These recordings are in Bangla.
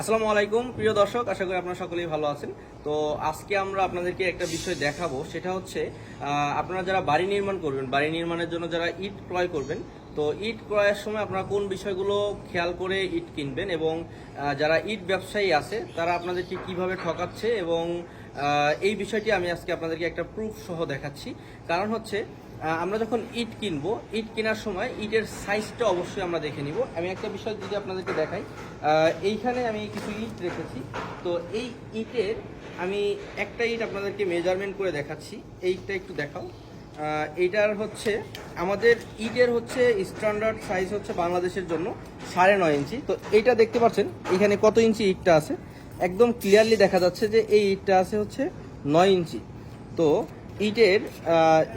আসসালামু আলাইকুম, প্রিয় দর্শক, আশা করি আপনারা সকলেই ভালো আছেন। তো আজকে আমরা আপনাদেরকে একটা বিষয় দেখাবো, সেটা হচ্ছে আপনারা যারা বাড়ি নির্মাণ করবেন, বাড়ি নির্মাণের জন্য যারা ইট ক্রয় করবেন, তো ইট ক্রয়ের সময় আপনারা কোন বিষয়গুলো খেয়াল করে ইট কিনবেন এবং যারা ইট ব্যবসায়ী আছে, তারা আপনাদেরকে কীভাবে ঠকাচ্ছে এবং এই বিষয়টি আমি আজকে আপনাদেরকে একটা প্রুফ সহ দেখাচ্ছি। কারণ হচ্ছে আমরা যখন ইট কিনবো, ইট কেনার সময় ইটের সাইজটা অবশ্যই আমরা দেখে নিব। আমি একটা বিষয় যদি আপনাদেরকে দেখাই এইখানে আমি কিছু ইট রেখেছি। তো এই ইটের আমি একটা ইট আপনাদেরকে মেজারমেন্ট করে দেখাচ্ছি। এইটা একটু দেখাও। এইটার হচ্ছে, আমাদের ইটের হচ্ছে স্ট্যান্ডার্ড সাইজ হচ্ছে বাংলাদেশের জন্য সাড়ে নয় ইঞ্চি। তো এইটা দেখতে পাচ্ছেন, এখানে কত ইঞ্চি ইটটা আছে? একদম ক্লিয়ারলি দেখা যাচ্ছে যে এই ইটটা আছে হচ্ছে নয় ইঞ্চি। তো ইটের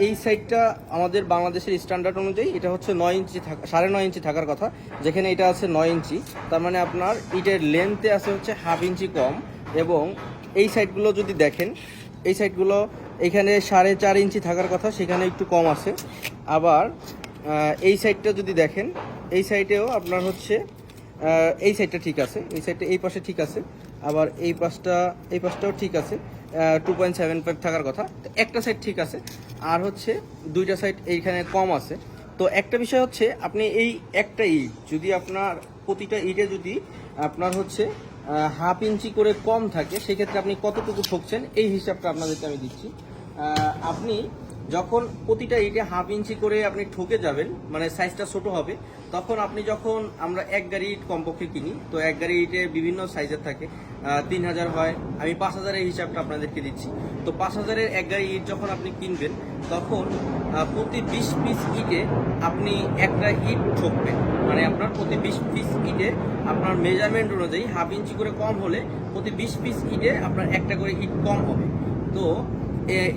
এই সাইডটা আমাদের বাংলাদেশের স্ট্যান্ডার্ড অনুযায়ী এটা হচ্ছে নয় ইঞ্চি থাকা সাড়ে নয় ইঞ্চি থাকার কথা, যেখানে এটা আছে নয় ইঞ্চি। তার মানে আপনার ইটের লেন্থে আছে হচ্ছে হাফ ইঞ্চি কম এবং এই সাইডগুলো যদি দেখেন, এই সাইডগুলো এখানে সাড়ে চার ইঞ্চি থাকার কথা, সেখানে একটু কম আছে। আবার এই সাইডটা যদি দেখেন, এই সাইডেও আপনার হচ্ছে এই সাইডটা ঠিক আছে, এই সাইডটা এই পাশে ঠিক আছে, আবার এই পাশটা, এই পাশটাও ঠিক আছে। টু পয়েন্ট সেভেন ফাইভ থাকার কথা। তো একটা সাইড ঠিক আছে, আর হচ্ছে দুইটা সাইড এইখানে কম আছে। তো একটা বিষয় হচ্ছে, আপনি এই একটা ইট, যদি আপনার প্রতিটা ইটে যদি আপনার হচ্ছে হাফ ইঞ্চি করে কম থাকে, সেক্ষেত্রে আপনি কতটুকু ঠকছেন, এই হিসাবটা আপনাদেরকে আমি দিচ্ছি। আপনি যখন প্রতিটা ইটে হাফ ইঞ্চি করে আপনি ঠকে যাবেন মানে সাইজটা ছোট হবে, তখন আপনি যখন আমরা এক গাড়ি ইট কমপক্ষে কিনি, তো এক গাড়ি ইটে বিভিন্ন সাইজের থাকে। তিন হাজার হয়, আমি পাঁচ হাজারের হিসাবটা আপনাদেরকে দিচ্ছি। তো পাঁচ হাজারের এক গাড়ি ইট যখন আপনি কিনবেন, তখন প্রতি বিশ পিস ইটে আপনি একটা ইট ঠকবেন মানে আপনার প্রতি বিশ পিস ইটে আপনার মেজারমেন্ট অনুযায়ী হাফ ইঞ্চি করে কম হলে প্রতি বিশ পিস ইটে আপনার একটা করে ইট কম হবে। তো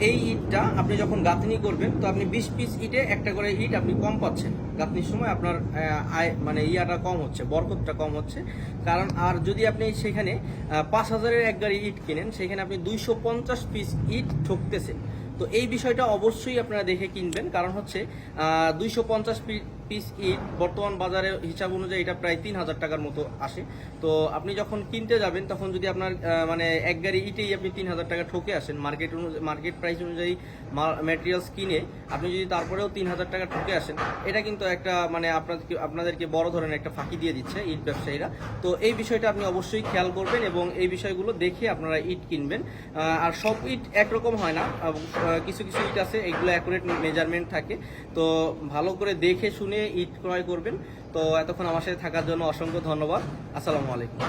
এই ইটটা আপনি যখন গাঁথনি করবেন, তো আপনি বিশ পিস ইটে একটা করে ইট আপনি কম পাচ্ছেন। গাঁথনির সময় আপনার আয় মানে ইয়াটা কম হচ্ছে, বরকতটা কম হচ্ছে। কারণ আর যদি আপনি সেখানে পাঁচ হাজারের এক গাড়ি ইট কিনেন, সেখানে আপনি দুইশো পঞ্চাশ পিস ইট ঠকতেছেন। তো এই বিষয়টা অবশ্যই আপনারা দেখে কিনবেন। কারণ হচ্ছে দুইশো পঞ্চাশ পিস ইট বর্তমান বাজারে হিসাব অনুযায়ী এটা প্রায় তিন হাজার টাকার মতো আসে। তো আপনি যখন কিনতে যাবেন, তখন যদি আপনার মানে এক গাড়ি ইটেই আপনি তিন হাজার টাকা ঠকে আসেন মার্কেট অনুযায়ী মার্কেট প্রাইস অনুযায়ী ম্যাটেরিয়ালস কিনে আপনি যদি তারপরেও তিন হাজার টাকা ঠকে আসেন, এটা কিন্তু একটা মানে আপনাদেরকে আপনাদেরকে বড় ধরনের একটা ফাঁকি দিয়ে দিচ্ছে ইট ব্যবসায়ীরা। তো এই বিষয়টা আপনি অবশ্যই খেয়াল করবেন এবং এই বিষয়গুলো দেখে আপনারা ইট কিনবেন। আর সব ইট একরকম হয় না কিছু কিছু ইট আছে, এগুলো অ্যাকুরেট মেজারমেন্ট থাকে। তো ভালো করে দেখে শুনে ইট ক্রয় করবেন। তো এতক্ষণ আমার সাথে থাকার জন্য অসংখ্য ধন্যবাদ। আসসালামু আলাইকুম।